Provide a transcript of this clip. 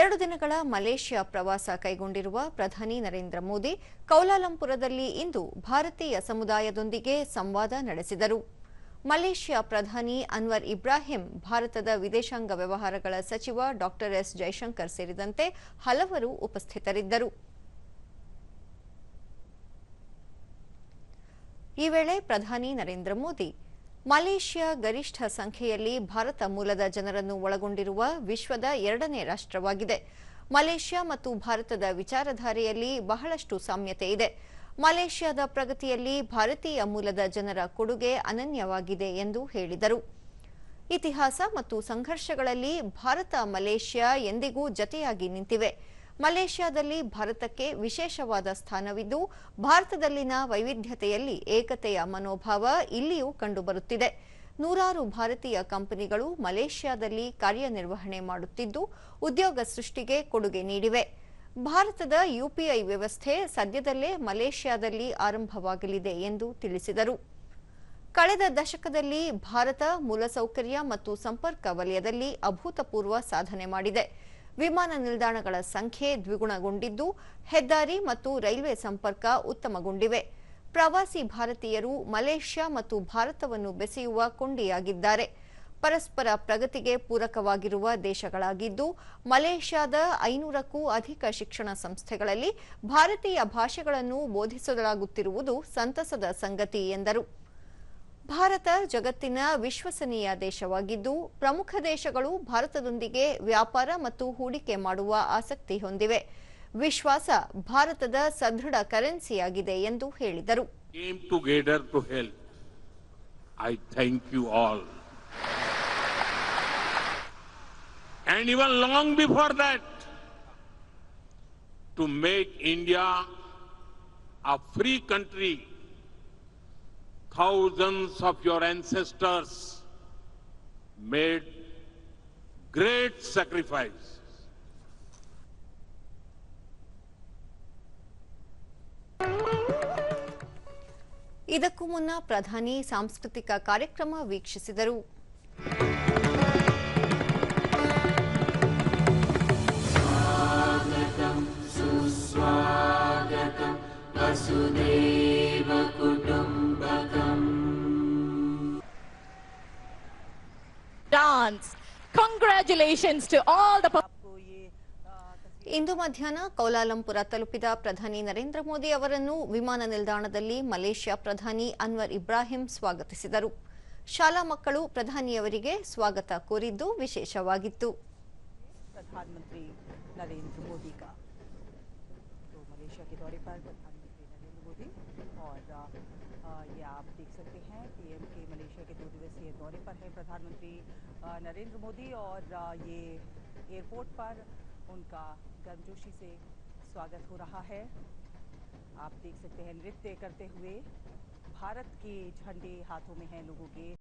ಎರಡು ದಿನಗಳ ಮಲೇಷ್ಯಾ ಪ್ರವಾಸ ಕೈಗೊಂಡಿರುವ ಪ್ರಧಾನಿ ನರೇಂದ್ರ ಮೋದಿ ಕೌಲಾಲಂಪುರದಲ್ಲಿ ಇಂದು ಭಾರತೀಯ ಸಮುದಾಯದೊಂದಿಗೆ ಸಂವಾದ ನಡೆಸಿದರು. ಮಲೇಷ್ಯಾ ಪ್ರಧಾನಿ ಅನ್ವರ್ ಇಬ್ರಾಹಿಂ, ಭಾರತದ ವಿದೇಶಾಂಗ ವ್ಯವಹಾರಗಳ ಸಚಿವ ಡಾಕ್ಟರ್ ಎಸ್ ಜೈಶಂಕರ್ ಸೇರಿದಂತೆ ಹಲವರು ಉಪಸ್ಥಿತರಿದ್ದರು. ಈ ವೇಳೆ ಪ್ರಧಾನಿ ನರೇಂದ್ರ ಮೋದಿ ಮಲೇಷ್ಯಾ ಗರಿಷ್ಠ ಸಂಖ್ಯೆಯಲ್ಲಿ ಭಾರತ ಮೂಲದ ಜನರನ್ನು ಒಳಗೊಂಡಿರುವ ವಿಶ್ವದ ಎರಡನೇ ರಾಷ್ಟ್ರವಾಗಿದೆ. ಮಲೇಷ್ಯಾ ಮತ್ತು ಭಾರತದ ವಿಚಾರಧಾರೆಯಲ್ಲಿ ಬಹಳಷ್ಟು ಸಾಮ್ಯತೆ ಇದೆ. ಮಲೇಷ್ಯಾದ ಪ್ರಗತಿಯಲ್ಲಿ ಭಾರತೀಯ ಮೂಲದ ಜನರ ಕೊಡುಗೆ ಅನನ್ಯವಾಗಿದೆ ಎಂದು ಹೇಳಿದರು. ಇತಿಹಾಸ ಮತ್ತು ಸಂಘರ್ಷಗಳಲ್ಲಿ ಭಾರತ ಮಲೇಷ್ಯಾ ಎಂದಿಗೂ ಜತೆಯಾಗಿ ನಿಂತಿವೆ. ಮಲೇಷ್ಯಾದಲ್ಲಿ ಭಾರತಕ್ಕೆ ವಿಶೇಷವಾದ ಸ್ಥಾನವಿದ್ದು, ಭಾರತದಲ್ಲಿನ ವೈವಿಧ್ಯತೆಯಲ್ಲಿ ಏಕತೆಯ ಮನೋಭಾವ ಇಲ್ಲಿಯೂ ಕಂಡುಬರುತ್ತಿದೆ. ನೂರಾರು ಭಾರತೀಯ ಕಂಪನಿಗಳು ಮಲೇಷ್ಯಾದಲ್ಲಿ ಕಾರ್ಯನಿರ್ವಹಣೆ ಮಾಡುತ್ತಿದ್ದು, ಉದ್ಯೋಗ ಸೃಷ್ಟಿಗೆ ಕೊಡುಗೆ ನೀಡಿವೆ. ಭಾರತದ ಯುಪಿಐ ವ್ಯವಸ್ಥೆ ಸದ್ಯದಲ್ಲೇ ಮಲೇಷ್ಯಾದಲ್ಲಿ ಆರಂಭವಾಗಲಿದೆ ಎಂದು ತಿಳಿಸಿದರು. ಕಳೆದ ದಶಕದಲ್ಲಿ ಭಾರತ ಮೂಲಸೌಕರ್ಯ ಮತ್ತು ಸಂಪರ್ಕ ವಲಯದಲ್ಲಿ ಅಭೂತಪೂರ್ವ ಸಾಧನೆ ಮಾಡಿದೆ. ವಿಮಾನ ನಿಲ್ದಾಣಗಳ ಸಂಖ್ಯೆ ದ್ವಿಗುಣಗೊಂಡಿದ್ದು, ಹೆದ್ದಾರಿ ಮತ್ತು ರೈಲ್ವೆ ಸಂಪರ್ಕ ಉತ್ತಮಗೊಂಡಿವೆ. ಪ್ರವಾಸಿ ಭಾರತೀಯರು ಮಲೇಷ್ಯಾ ಮತ್ತು ಭಾರತವನ್ನು ಬೆಸೆಯುವ ಕೊಂಡಿಯಾಗಿದ್ದಾರೆ. ಪರಸ್ಪರ ಪ್ರಗತಿಗೆ ಪೂರಕವಾಗಿರುವ ದೇಶಗಳಾಗಿದ್ದು, ಮಲೇಷ್ಯಾದ ಐನೂರಕ್ಕೂ ಅಧಿಕ ಶಿಕ್ಷಣ ಸಂಸ್ಥೆಗಳಲ್ಲಿ ಭಾರತೀಯ ಭಾಷೆಗಳನ್ನು ಬೋಧಿಸಲಾಗುತ್ತಿರುವುದು ಸಂತಸದ ಸಂಗತಿ ಎಂದರು. ಭಾರತ ಜಗತ್ತಿನ ವಿಶ್ವಸನೀಯ ದೇಶವಾಗಿದ್ದು ಪ್ರಮುಖ ದೇಶಗಳು ಭಾರತದೊಂದಿಗೆ ವ್ಯಾಪಾರ ಮತ್ತು ಹೂಡಿಕೆ ಮಾಡುವ ಆಸಕ್ತಿ ಹೊಂದಿವೆ. ವಿಶ್ವಾಸ ಭಾರತದ ಸದೃಢ ಕರೆನ್ಸಿಯಾಗಿದೆ ಎಂದು ಹೇಳಿದರು. To make India a free country, thousands of your ancestors made great sacrifice. ಇದಕ್ಕೂ ಮುನ್ನ ಪ್ರಧಾನಿ ಸಾಂಸ್ಕೃತಿಕ ಕಾರ್ಯಕ್ರಮ ವೀಕ್ಷಿಸಿದರು months. Congratulations to all the... ಇಂದು ಮಧ್ಯಾಹ್ನ ಕೌಲಾಲಂಪುರ ತಲುಪಿದ ಪ್ರಧಾನಿ ನರೇಂದ್ರ ಮೋದಿ ಅವರನ್ನು ವಿಮಾನ ನಿಲ್ದಾಣದಲ್ಲಿ ಮಲೇಷ್ಯಾ ಪ್ರಧಾನಿ ಅನ್ವರ್ ಇಬ್ರಾಹಿಂ ಸ್ವಾಗತಿಸಿದರು ಶಾಲಾ ಮಕ್ಕಳು ಪ್ರಧಾನಿಯವರಿಗೆ ಸ್ವಾಗತ ಕೋರಿದ್ದು ವಿಶೇಷವಾಗಿತ್ತು ಪ್ರಧಾನಮಂತ್ರಿ ನರೇಂದ್ರ ಮೋದಿ मोदी और ये आप देख सकते हैं पीएम के मलेशिया के दो दिवसीय दौरे पर है प्रधानमंत्री नरेंद्र मोदी और ये एयरपोर्ट पर उनका गर्मजोशी से स्वागत हो रहा है। आप देख सकते हैं नृत्य करते हुए भारत के झंडे हाथों में हैं लोगों के।